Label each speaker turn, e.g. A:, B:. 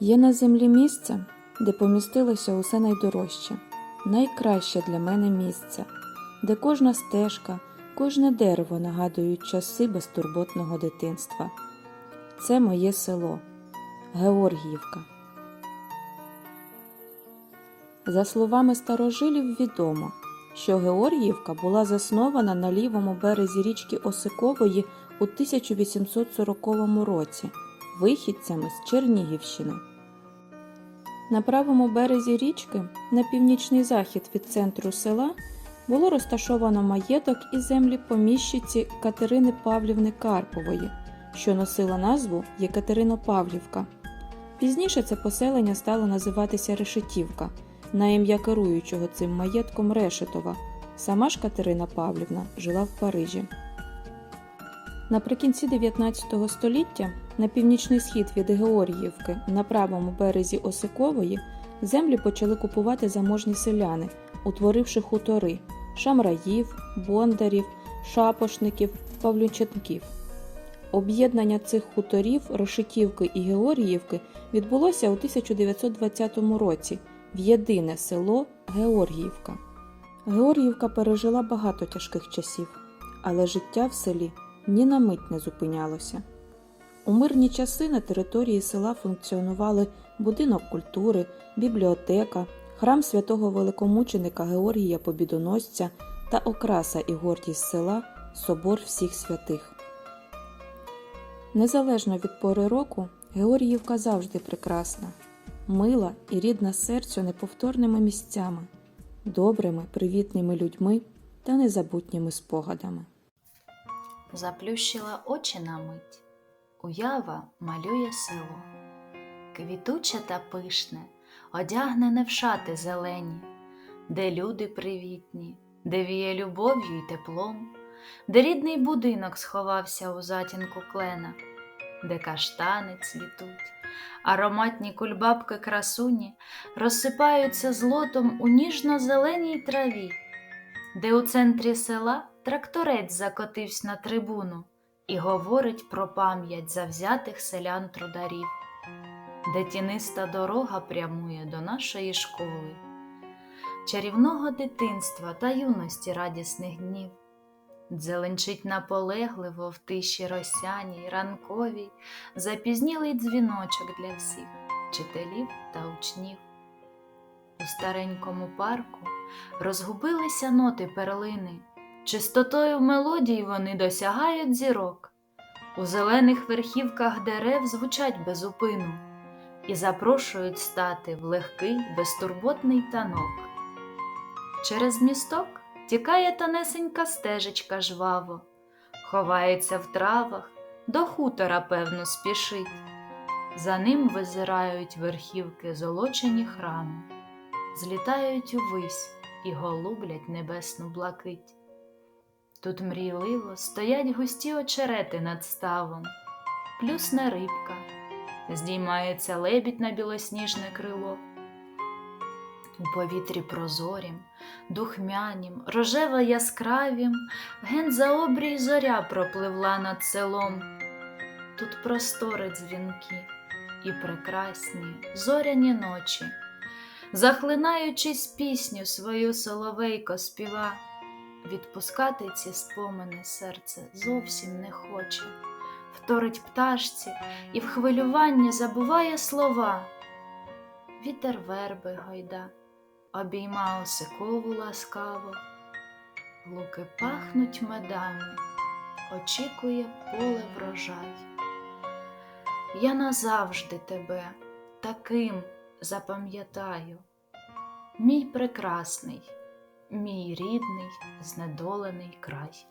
A: Є на землі місце, де помістилося усе найдорожче, найкраще для мене місце, де кожна стежка, кожне дерево нагадують часи безтурботного дитинства. Це моє село Георгіївка. За словами старожилів, відомо, що Георгіївка була заснована на лівому березі річки Осикової у 1840 році вихідцями з Чернігівщини. На правому березі річки, на північний захід від центру села, було розташовано маєток і землі поміщиці Катерини Павлівни Карпової, що носила назву Єкатеринопавлівка. Пізніше це поселення стало називатися Решетівка на ім'я керуючого цим маєтком Решетова. Сама ж Катерина Павлівна жила в Парижі. Наприкінці 19 століття на північний схід від Георгіївки на правому березі Осикової землі почали купувати заможні селяни, утворивши хутори шамраїв, бондарів, шапошників, павлюченків. Об'єднання цих хуторів Решетівки і Георгіївки відбулося у 1920 році в єдине село Георгіївка. Георгіївка пережила багато тяжких часів, але життя в селі ні на мить не зупинялося. У мирні часи на території села функціонували будинок культури, бібліотека, храм святого великомученика Георгія Побідоносця та окраса і гордість села Собор всіх святих. Незалежно від пори року, Георгіївка завжди прекрасна, мила і рідна серцю неповторними місцями, добрими, привітними людьми та незабутніми спогадами.
B: Заплющила очі на мить, уява малює село, квітуче та пишне, одягнене в шати зелені, де люди привітні, де віє любов'ю й теплом, де рідний будинок сховався у затінку клена, де каштани цвітуть, ароматні кульбабки красуні розсипаються злотом у ніжно-зеленій траві, де у центрі села тракторець закотився на трибуну і говорить про пам'ять завзятих селян трударів, де тіниста дорога прямує до нашої школи, чарівного дитинства та юності радісних днів. Дзеленчить наполегливо в тиші росяній, ранковій, запізнілий дзвіночок для всіх вчителів та учнів. У старенькому парку розгубилися ноти перлини, чистотою мелодій вони досягають зірок. У зелених верхівках дерев звучать безупину і запрошують стати в легкий, безтурботний танок. Через місток тікає тонесенька стежечка жваво, ховається в травах, до хутора, певно, спішить. За ним визирають верхівки золочені храми, злітають увись і голублять небесну блакить. Тут мрійливо стоять густі очерети над ставом, плюсне рибка, здіймається лебідь на білосніжне крило. У повітрі прозорім, духмянім, рожево яскравім, ген за обрій зоря пропливла над селом. Тут простори дзвінки і прекрасні зоряні ночі, захлинаючись пісню свою соловейко співа, відпускати ці спомини серце зовсім не хоче, вторить пташці і в хвилюванні забуває слова. Вітер верби гойда, обійма осикову ласкаво, луки пахнуть медами, очікує поле врожай. Я назавжди тебе таким запам'ятаю, мій прекрасний, мій рідний, знедолений край.